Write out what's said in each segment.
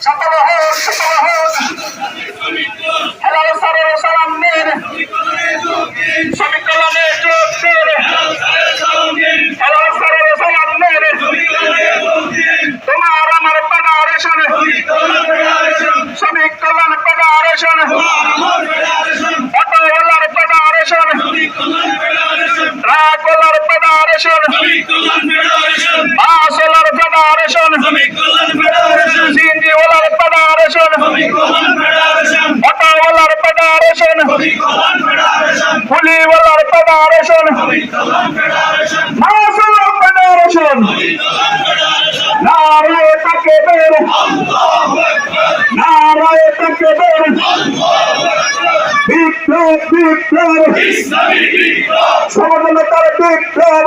সফল হোক সফল হোক হেলাল সারের সালাম নিন শ্রমিক কল্যাণের যোগ দিন হেলাল সারের সালাম নিন তোমার আমার ফেডারেশন শ্রমিক কল্যাণ ফেডারেশন অটোওয়ালার ফেডারেশন ট্রাকওয়ালার ফেডারেশন বাসওয়ালার ফেডারেশন সিএনজিওয়ালার ফেডারেশন অটোওয়ালার ফেডারেশন পুলিওয়ালার বাসওয়ালার ফেডারেশন। নারায় তাকে বের নারায় তাকে বের বিপ্লব বিপ্লব। সমন্বতার বিপ্লব।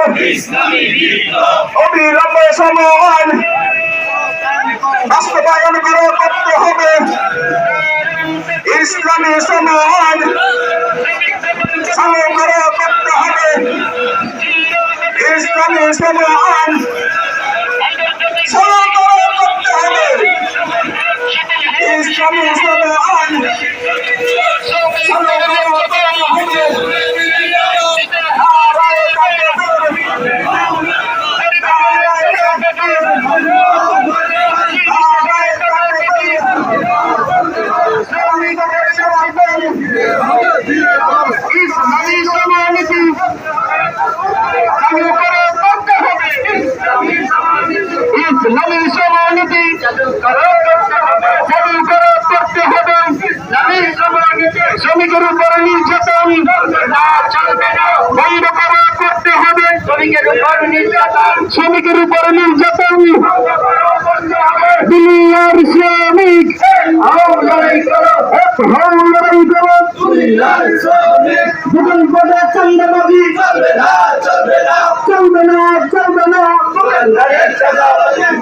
অবিলম্বে সমান। ইসলামী চালু ইসলামী ইসলামী সমানীতি চালু করে করতে হবে। শ্রমিকের উপর নির্যাতন বন্ধ করে করতে হবে। শ্রমিকের উপর নির্যাতন। শ্রমিকের উপর নির্যাতন। দুনিয়ার শ্রমিক।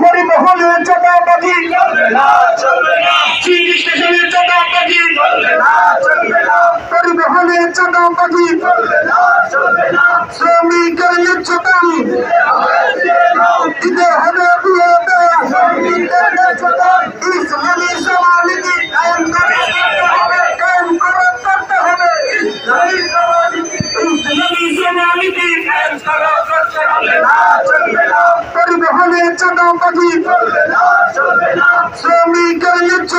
পরিবহনের চাঁদাবাদী স্টেশনের চাঁদাবাদী পরিবহনের চাঁদাবাদী করবে হলে চাঁদা বাজি শ্রমিকের নিচ্ছ